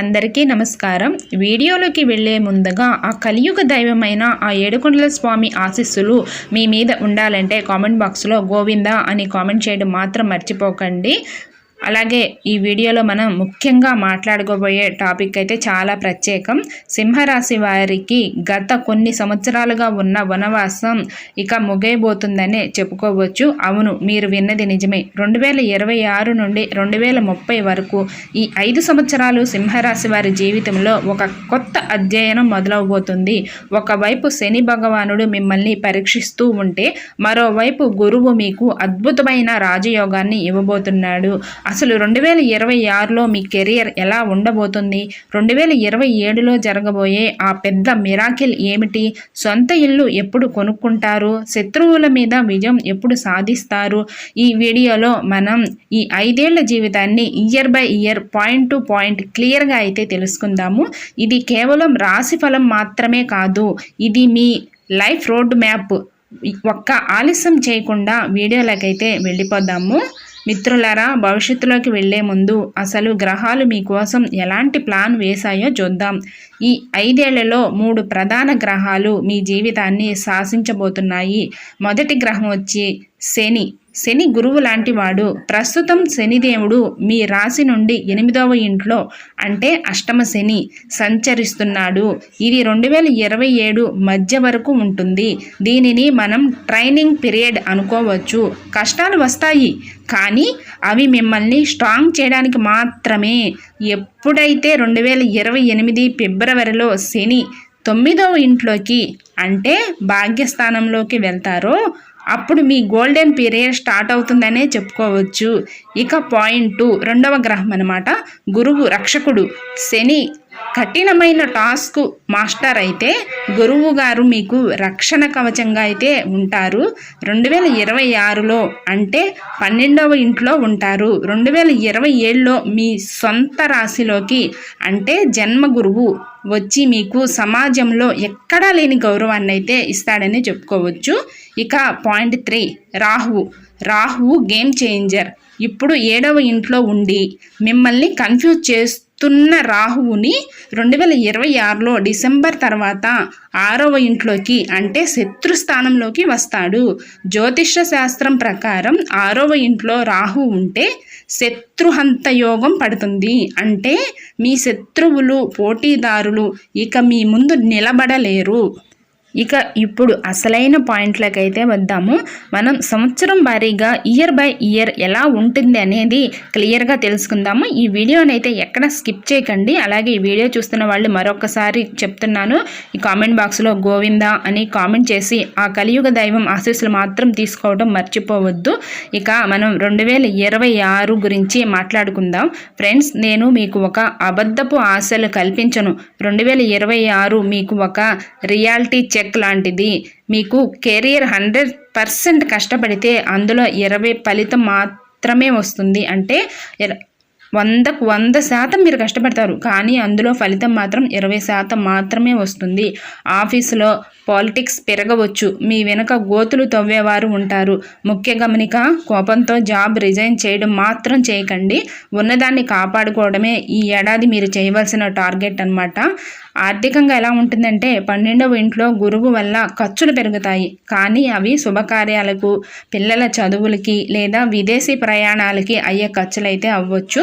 అందరికీ నమస్కారం. వీడియోలోకి వెళ్ళే ముందుగా ఆ కలియుగ దైవమైన ఆ ఏడుకొండల స్వామి ఆశీస్సులు మీ మీద ఉండాలంటే కామెంట్ బాక్స్లో గోవింద అని కామెంట్ చేయడం మాత్రం మర్చిపోకండి. అలాగే ఈ వీడియోలో మనం ముఖ్యంగా మాట్లాడుకోబోయే టాపిక్ అయితే చాలా ప్రత్యేకం. సింహరాశి వారికి గత కొన్ని సంవత్సరాలుగా ఉన్న వనవాసం ఇక ముగైపోతుందనే చెప్పుకోవచ్చు. అవును మీరు విన్నది నిజమే. రెండు వేల ఇరవై ఆరు నుండి రెండు వేల ముప్పై వరకు ఈ ఐదు సంవత్సరాలు సింహరాశి వారి జీవితంలో ఒక కొత్త అధ్యయనం మొదలవబోతుంది. ఒకవైపు శని భగవానుడు మిమ్మల్ని పరీక్షిస్తూ ఉంటే మరోవైపు గురువు మీకు అద్భుతమైన రాజయోగాన్ని ఇవ్వబోతున్నాడు. అసలు రెండు వేల ఇరవై ఆరులో మీ కెరియర్ ఎలా ఉండబోతుంది? రెండు వేల ఇరవై ఏడులో జరగబోయే ఆ పెద్ద మిరాకిల్ ఏమిటి? సొంత ఇల్లు ఎప్పుడు కొనుక్కుంటారు? శత్రువుల మీద విజయం ఎప్పుడు సాధిస్తారు? ఈ వీడియోలో మనం ఈ ఐదేళ్ళ జీవితాన్ని year by year point to point క్లియర్గా అయితే తెలుసుకుందాము. ఇది కేవలం రాశి ఫలం మాత్రమే కాదు ఇది మీ లైఫ్ రోడ్ మ్యాప్. ఒక్క ఆలస్యం చేయకుండా వీడియోలకైతే వెళ్ళిపోదాము. మిత్రులారా భవిష్యత్తులోకి వెళ్ళే ముందు అసలు గ్రహాలు మీకోసం ఎలాంటి ప్లాన్ వేశాయో చూద్దాం. ఈ ఐదేళ్ళలో మూడు ప్రధాన గ్రహాలు మీ జీవితాన్ని శాసించబోతున్నాయి. మొదటి గ్రహం వచ్చి శని. శని గురువు లాంటివాడు. ప్రస్తుతం శనిదేవుడు మీ రాశి నుండి ఎనిమిదవ ఇంట్లో అంటే అష్టమ శని సంచరిస్తున్నాడు. ఇది రెండు వేల ఇరవై ఏడు మధ్య వరకు ఉంటుంది. దీనిని మనం ట్రైనింగ్ పీరియడ్ అనుకోవచ్చు. కష్టాలు వస్తాయి కానీ అవి మిమ్మల్ని స్ట్రాంగ్ చేయడానికి మాత్రమే. ఎప్పుడైతే రెండు వేల ఇరవై ఎనిమిది ఫిబ్రవరిలో శని తొమ్మిదవ ఇంట్లోకి అంటే భాగ్యస్థానంలోకి వెళ్తారో అప్పుడు మీ గోల్డెన్ పీరియడ్ స్టార్ట్ అవుతుందనే చెప్పుకోవచ్చు. ఇక పాయింట్ టూ రెండవ గ్రహం అనమాట గురువు రక్షకుడు శని కఠినమైన టాస్క్ మాస్టర్ అయితే గురువు గారు మీకు రక్షణ కవచంగా అయితే ఉంటారు. రెండు వేల ఇరవై ఆరులో అంటే పన్నెండవ ఇంట్లో ఉంటారు. రెండు వేల ఇరవై ఏడులో మీ సొంత రాశిలోకి అంటే జన్మ గురువు వచ్చి మీకు సమాజంలో ఎక్కడా లేని గౌరవాన్ని అయితే ఇస్తాడని చెప్పుకోవచ్చు. ఇక పాయింట్ త్రీ రాహువు. రాహువు గేమ్ చేంజర్. ఇప్పుడు ఏడవ ఇంట్లో ఉండి మిమ్మల్ని కన్ఫ్యూజ్ చేస్తూ తున్న రాహువుని రెండు వేల ఇరవై ఆరులో డిసెంబర్ తర్వాత ఆరవ ఇంట్లోకి అంటే శత్రు స్థానంలోకి వస్తాడు. జ్యోతిష శాస్త్రం ప్రకారం ఆరవ ఇంట్లో రాహు ఉంటే శత్రుహంత యోగం పడుతుంది. అంటే మీ శత్రువులు పోటీదారులు ఇక మీ ముందు నిలబడలేరు. ఇక ఇప్పుడు అసలైన పాయింట్లకైతే వద్దాము. మనం సంవత్సరం వారీగా ఇయర్ బై ఇయర్ ఎలా ఉంటుంది అనేది క్లియర్గా తెలుసుకుందాము. ఈ వీడియోని అయితే ఎక్కడ స్కిప్ చేయకండి. అలాగే ఈ వీడియో చూస్తున్న వాళ్ళు మరొకసారి చెప్తున్నాను. ఈ కామెంట్ బాక్స్లో గోవింద అని కామెంట్ చేసి ఆ కలియుగ దైవం ఆశీస్సులు మాత్రం తీసుకోవడం మర్చిపోవద్దు. ఇక మనం రెండు వేల ఇరవై ఆరు గురించి మాట్లాడుకుందాం. ఫ్రెండ్స్ నేను మీకు ఒక అబద్ధపు ఆశలు కల్పించను. రెండు వేల ఇరవై ఆరు మీకు ఒక రియాలిటీ చెక్ చెక్ లాంటిది. మీకు కెరీర్ హండ్రెడ్ పర్సెంట్ కష్టపడితే అందులో ఇరవై ఫలితం మాత్రమే వస్తుంది. అంటే వందకు వంద శాతం మీరు కష్టపడతారు. కానీ అందులో ఫలితం మాత్రం ఇరవై శాతం మాత్రమే వస్తుంది. ఆఫీసులో పాలిటిక్స్ పెరగవచ్చు. మీ వెనుక గోతులు తవ్వేవారు ఉంటారు. ముఖ్య గమనిక కోపంతో జాబ్ రిజైన్ చేయడం మాత్రం చేయకండి. ఉన్నదాన్ని కాపాడుకోవడమే ఈ ఏడాది మీరు చేయవలసిన టార్గెట్ అనమాట ఆర్థికంగా ఎలా ఉంటుందంటే పన్నెండవ ఇంట్లో గురువు వల్ల ఖర్చులు పెరుగుతాయి. కానీ అవి శుభకార్యాలకు పిల్లల చదువులకి లేదా విదేశీ ప్రయాణాలకి అయ్యే ఖర్చులైతే అవ్వచ్చు.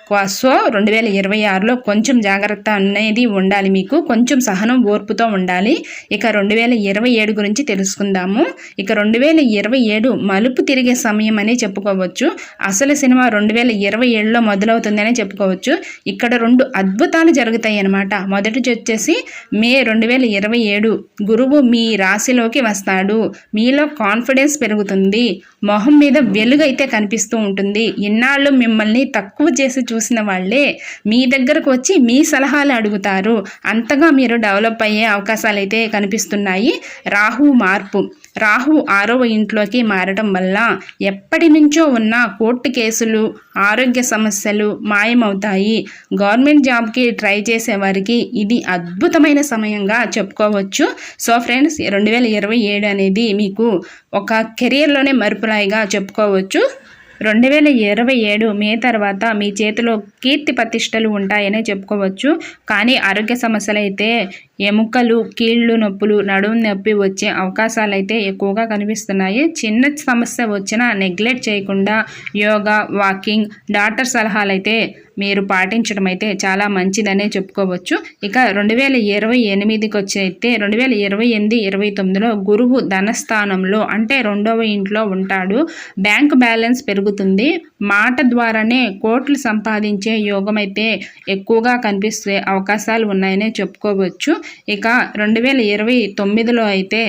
సో రెండు వేల ఇరవై ఆరులో కొంచెం జాగ్రత్త అనేది ఉండాలి మీకు. కొంచెం సహనం ఓర్పుతో ఉండాలి. ఇక రెండు వేల ఇరవై ఏడు గురించి తెలుసుకుందాము. ఇక రెండు వేల ఇరవై ఏడు మలుపు తిరిగే సమయం అని చెప్పుకోవచ్చు. అసలు సినిమా రెండు వేల ఇరవై ఏడులో మొదలవుతుందని చెప్పుకోవచ్చు. ఇక్కడ రెండు అద్భుతాలు జరుగుతాయి అన్నమాట. మొదటి వచ్చేసి మే రెండు వేల ఇరవై ఏడు గురువు మీ రాశిలోకి వస్తాడు. మీలో కాన్ఫిడెన్స్ పెరుగుతుంది. మొహం మీద వెలుగైతే కనిపిస్తూ ఉంటుంది. ఇన్నాళ్ళు మిమ్మల్ని తక్కువ చేసి చూసిన వాళ్ళే మీ దగ్గరకు వచ్చి మీ సలహాలు అడుగుతారు. అంతగా మీరు డెవలప్ అయ్యే అవకాశాలు అయితే కనిపిస్తున్నాయి. రాహు మార్పు. రాహు ఆరవ ఇంట్లోకి మారటం వల్ల ఎప్పటి నుంచో ఉన్న కోర్టు కేసులు ఆరోగ్య సమస్యలు మాయమవుతాయి. గవర్నమెంట్ జాబ్కి ట్రై చేసేవారికి ఇది అద్భుతమైన సమయంగా చెప్పుకోవచ్చు. సో ఫ్రెండ్స్ రెండు వేల ఇరవై ఏడు అనేది మీకు ఒక కెరియర్లోనే మరుపులాయిగా చెప్పుకోవచ్చు. రెండు వేల ఇరవై ఏడు మే తర్వాత మీ చేతిలో కీర్తి ప్రతిష్టలు ఉంటాయనే చెప్పుకోవచ్చు. కానీ ఆరోగ్య సమస్యలు అయితే ఎముకలు కీళ్ళు నొప్పులు నడుము నొప్పి వచ్చే అవకాశాలు అయితే ఎక్కువగా కనిపిస్తున్నాయి. చిన్న సమస్య వచ్చినా నెగ్లెక్ట్ చేయకుండా యోగా వాకింగ్ డాక్టర్ సలహాలైతే మీరు పాటించడం అయితే చాలా మంచిదనే చెప్పుకోవచ్చు. ఇక రెండు వేల ఇరవై ఎనిమిదికి వచ్చి అయితే రెండు వేల ఇరవై ఎనిమిది ఇరవై తొమ్మిదిలో గురువు ధనస్థానంలో అంటే రెండవ ఇంట్లో ఉంటాడు. బ్యాంక్ బ్యాలెన్స్ పెరుగుతుంది. మాట ద్వారానే కోట్లు సంపాదించే యోగం అయితే ఎక్కువగా కనిపిస్తే అవకాశాలు ఉన్నాయనే చెప్పుకోవచ్చు. ఇక రెండు వేల ఇరవై తొమ్మిదిలో అయితే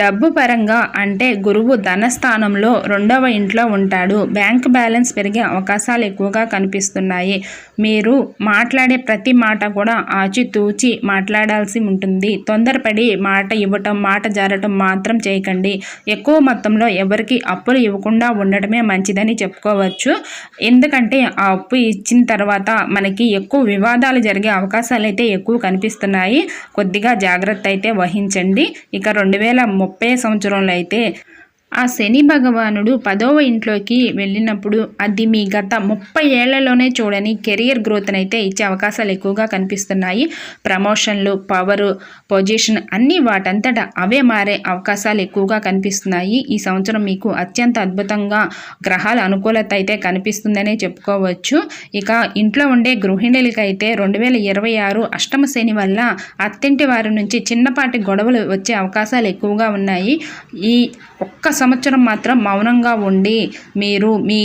డబ్బు పరంగా అంటే గురువు ధనస్థానంలో రెండవ ఇంట్లో ఉంటాడు. బ్యాంక్ బ్యాలెన్స్ పెరిగే అవకాశాలు ఎక్కువగా కనిపిస్తున్నాయి. మీరు మాట్లాడే ప్రతి మాట కూడా ఆచితూచి మాట్లాడాల్సి ఉంటుంది. తొందరపడి మాట ఇవ్వటం మాట జారటం మాత్రం చేయకండి. ఎక్కువ మొత్తంలో ఎవరికి అప్పులు ఇవ్వకుండా ఉండటమే మంచిదని చెప్పుకోవచ్చు. ఎందుకంటే ఆ అప్పు ఇచ్చిన తర్వాత మనకి ఎక్కువ వివాదాలు జరిగే అవకాశాలు అయితే ఎక్కువ కనిపిస్తున్నాయి. కొద్దిగా జాగ్రత్త అయితే వహించండి. ఇక రెండు వేల ముప్పై సంవత్సరంలో అయితే ఆ శని భగవానుడు పదవ ఇంట్లోకి వెళ్ళినప్పుడు అది మీ గత ముప్పై ఏళ్ళలోనే చూడని కెరియర్ గ్రోత్ని అయితే ఇచ్చే అవకాశాలు ఎక్కువగా కనిపిస్తున్నాయి. ప్రమోషన్లు పవరు పొజిషన్ అన్నీ వాటంతటా అవే మారే అవకాశాలు ఎక్కువగా కనిపిస్తున్నాయి. ఈ సంవత్సరం మీకు అత్యంత అద్భుతంగా గ్రహాల అనుకూలత అయితే కనిపిస్తుందనే చెప్పుకోవచ్చు. ఇక ఇంట్లో ఉండే గృహిణులకైతే రెండు వేల ఇరవై ఆరు అష్టమ శని వల్ల అత్తింటి వారి నుంచి చిన్నపాటి గొడవలు వచ్చే అవకాశాలు ఎక్కువగా ఉన్నాయి. ఈ ఒక్క సంవత్సరం మాత్రం మౌనంగా ఉండి మీరు మీ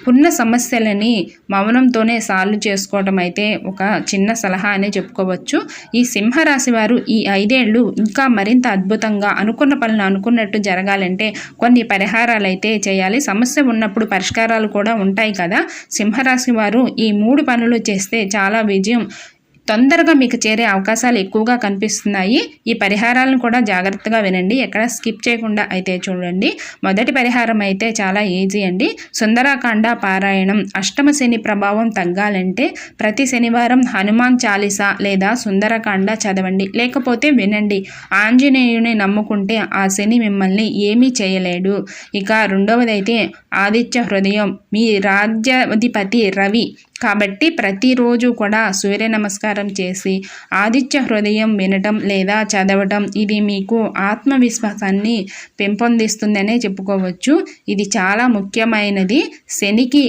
ఉన్న సమస్యలని మౌనంతోనే సాల్వ్ చేసుకోవటం అయితే ఒక చిన్న సలహా అనే చెప్పుకోవచ్చు. ఈ సింహరాశి వారు ఈ ఐదేళ్ళు ఇంకా మరింత అద్భుతంగా అనుకున్న పనులు అనుకున్నట్టు జరగాలంటే కొన్ని పరిహారాలు అయితే చేయాలి. సమస్య ఉన్నప్పుడు పరిష్కారాలు కూడా ఉంటాయి కదా. సింహరాశి వారు ఈ మూడు పనులు చేస్తే చాలా విజయం తొందరగా మీకు చేరే అవకాశాలు ఎక్కువగా కనిపిస్తున్నాయి. ఈ పరిహారాలను కూడా జాగ్రత్తగా వినండి. ఎక్కడ స్కిప్ చేయకుండా అయితే చూడండి. మొదటి పరిహారం అయితే చాలా ఈజీ అండి. సుందరాకాండ పారాయణం. అష్టమ శని ప్రభావం తగ్గాలంటే ప్రతి శనివారం హనుమాన్ చాలీసా లేదా సుందరకాండ చదవండి. లేకపోతే వినండి. ఆంజనేయుని నమ్ముకుంటే ఆ శని మిమ్మల్ని ఏమీ చేయలేడు. ఇక రెండవదైతే ఆదిత్య హృదయం. మీ రాజ్యాధిపతి రవి. కాబట్టి ప్రతిరోజు కూడా సూర్య నమస్కారం చేసి ఆదిత్య హృదయం వినటం లేదా చదవటం ఇది మీకు ఆత్మవిశ్వాసాన్ని పెంపొందిస్తుందనే చెప్పుకోవచ్చు. ఇది చాలా ముఖ్యమైనది. శనికి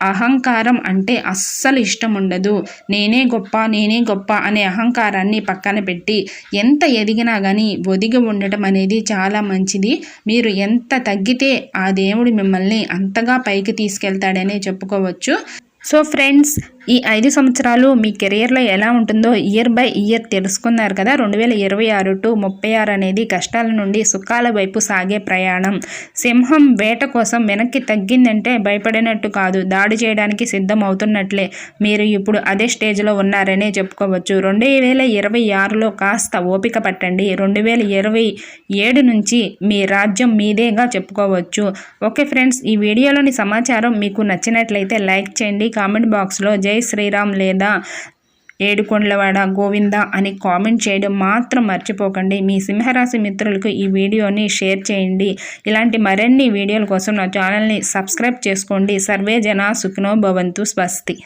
అహంకారం అంటే అస్సలు ఇష్టం ఉండదు. నేనే గొప్ప నేనే గొప్ప అనే అహంకారాన్ని పక్కన పెట్టి ఎంత ఎదిగినా కానీ ఒదిగి ఉండటం అనేది చాలా మంచిది. మీరు ఎంత తగ్గితే ఆ దేవుడు మిమ్మల్ని అంతగా పైకి తీసుకెళ్తాడనే చెప్పుకోవచ్చు. సో ఫ్రెండ్స్ ఈ ఐదు సంవత్సరాలు మీ కెరియర్లో ఎలా ఉంటుందో ఇయర్ బై ఇయర్ తెలుసుకున్నారు కదా. రెండు వేల ఇరవై ఆరు టు ముప్పై ఆరు అనేది కష్టాల నుండి సుఖాల వైపు సాగే ప్రయాణం. సింహం వేట కోసం వెనక్కి తగ్గిందంటే భయపడినట్టు కాదు. దాడి చేయడానికి సిద్ధం అవుతున్నట్లే మీరు ఇప్పుడు అదే స్టేజ్లో ఉన్నారనే చెప్పుకోవచ్చు. రెండు వేల ఇరవై ఆరులో కాస్త ఓపిక పట్టండి. రెండు వేల ఇరవై ఏడు నుంచి మీ రాజ్యం మీదేగా చెప్పుకోవచ్చు. ఓకే ఫ్రెండ్స్ ఈ వీడియోలోని సమాచారం మీకు నచ్చినట్లయితే లైక్ చేయండి. కామెంట్ బాక్స్లో జై జై శ్రీరామ్ లేదా ఏడుకొండలవాడ గోవింద అని కామెంట్ చేయడం మాత్రం మర్చిపోకండి. మీ సింహరాశి మిత్రులకు ఈ వీడియోని షేర్ చేయండి. ఇలాంటి మరిన్ని వీడియోల కోసం నా ఛానల్ని సబ్స్క్రైబ్ చేసుకోండి. సర్వే జన సుఖినో భవంతు స్వస్తి.